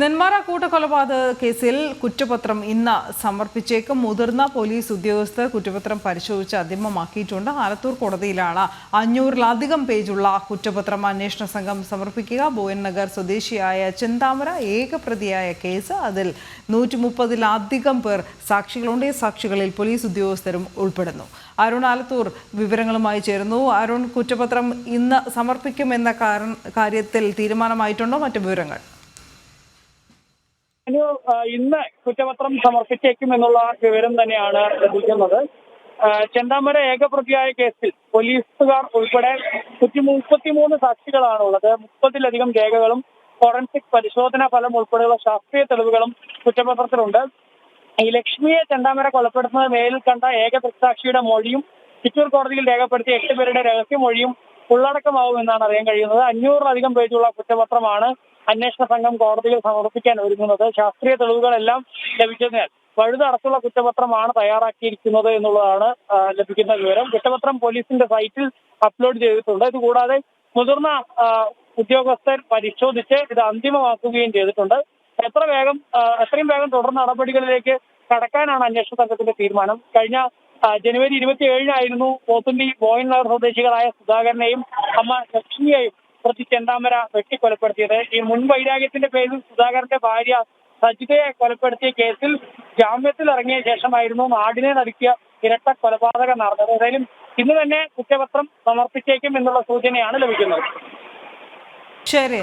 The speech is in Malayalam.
നെന്മാറ കൂട്ടക്കൊലപാതക കേസിൽ കുറ്റപത്രം ഇന്ന് സമർപ്പിച്ചേക്കും. മുതിർന്ന പോലീസ് ഉദ്യോഗസ്ഥർ കുറ്റപത്രം പരിശോധിച്ച് അന്തിമമാക്കിയിട്ടുണ്ട്. ആലത്തൂർ കോടതിയിലാണ് അഞ്ഞൂറിലധികം പേജുള്ള കുറ്റപത്രം അന്വേഷണ സംഘം സമർപ്പിക്കുക. ബോയൻ നഗർ സ്വദേശിയായ ചിന്താമര ഏകപ്രതിയായ കേസ്. അതിൽ നൂറ്റി മുപ്പതിലധികം പേർ സാക്ഷികളുണ്ട്. സാക്ഷികളിൽ പോലീസ് ഉദ്യോഗസ്ഥരും ഉൾപ്പെടുന്നു. അരുൺ ആലത്തൂർ വിവരങ്ങളുമായി ചേരുന്നു. അരുൺ കുറ്റപത്രം ഇന്ന് സമർപ്പിക്കുമെന്ന കാര- കാര്യത്തിൽ തീരുമാനമായിട്ടുണ്ടോ? മറ്റു വിവരങ്ങൾ. ആ, ഇന്ന് കുറ്റപത്രം സമർപ്പിച്ചേക്കും എന്നുള്ള വിവരം തന്നെയാണ് ലഭിക്കുന്നത്. ചെന്താമര ഏകപ്രതിയായ കേസിൽ പോലീസുകാർ ഉൾപ്പെടെ നൂറ്റി മുപ്പത്തിമൂന്ന് സാക്ഷികളാണുള്ളത്. മുപ്പതിലധികം രേഖകളും ഫോറൻസിക് പരിശോധനാ ഫലം ഉൾപ്പെടെയുള്ള ശാസ്ത്രീയ തെളിവുകളും കുറ്റപത്രത്തിലുണ്ട്. ഈ ലക്ഷ്മിയെ ചെന്താമര കൊലപ്പെടുത്തുന്നത് നേരിൽ കണ്ട ഏക മൊഴിയും ചിറ്റൂർ കോടതിയിൽ രേഖപ്പെടുത്തിയ എട്ട് പേരുടെ രഹസ്യമൊഴിയും ഉള്ളടക്കമാവുമെന്നാണ് അറിയാൻ കഴിയുന്നത്. അഞ്ഞൂറിലധികം പേജുള്ള കുറ്റപത്രമാണ് അന്വേഷണ സംഘം കോടതിയിൽ സമർപ്പിക്കാൻ ഒരുങ്ങുന്നത്. ശാസ്ത്രീയ തെളിവുകളെല്ലാം ലഭിച്ചതിനാൽ പഴുതടച്ചുള്ള കുറ്റപത്രമാണ് തയ്യാറാക്കിയിരിക്കുന്നത് എന്നുള്ളതാണ് ലഭിക്കുന്ന വിവരം. കുറ്റപത്രം പോലീസിന്റെ സൈറ്റിൽ അപ്ലോഡ് ചെയ്തിട്ടുണ്ട്. ഇതുകൂടാതെ മുതിർന്ന ഉദ്യോഗസ്ഥർ പരിശോധിച്ച് ഇത് അന്തിമമാക്കുകയും ചെയ്തിട്ടുണ്ട്. എത്ര വേഗം എത്രയും വേഗം തുടർ നടപടികളിലേക്ക് കടക്കാനാണ് അന്വേഷണ സംഘത്തിന്റെ തീരുമാനം. കഴിഞ്ഞ ജനുവരി ഇരുപത്തി ഏഴിനായിരുന്നു പോത്തുണ്ടി ബോയൻ നഗർ സ്വദേശികളായ സുധാകരനെയും അമ്മ ലക്ഷ്മിയെയും പ്രതി ചെന്താമര വെട്ടിക്കൊലപ്പെടുത്തിയത് ഈ മുൻ വൈരാഗ്യത്തിന്റെ പേരിൽ സുധാകരന്റെ ഭാര്യ സജിതയെ കൊലപ്പെടുത്തിയ കേസിൽ ജാമ്യത്തിൽ ഇറങ്ങിയ ശേഷമായിരുന്നു നാടിനെ നടുക്കിയ ഇരട്ട കൊലപാതകം നടന്നത്. ഏതായാലും ഇന്ന് തന്നെ കുറ്റപത്രം സമർപ്പിച്ചേക്കും എന്നുള്ള സൂചനയാണ് ലഭിക്കുന്നത്. ശരി.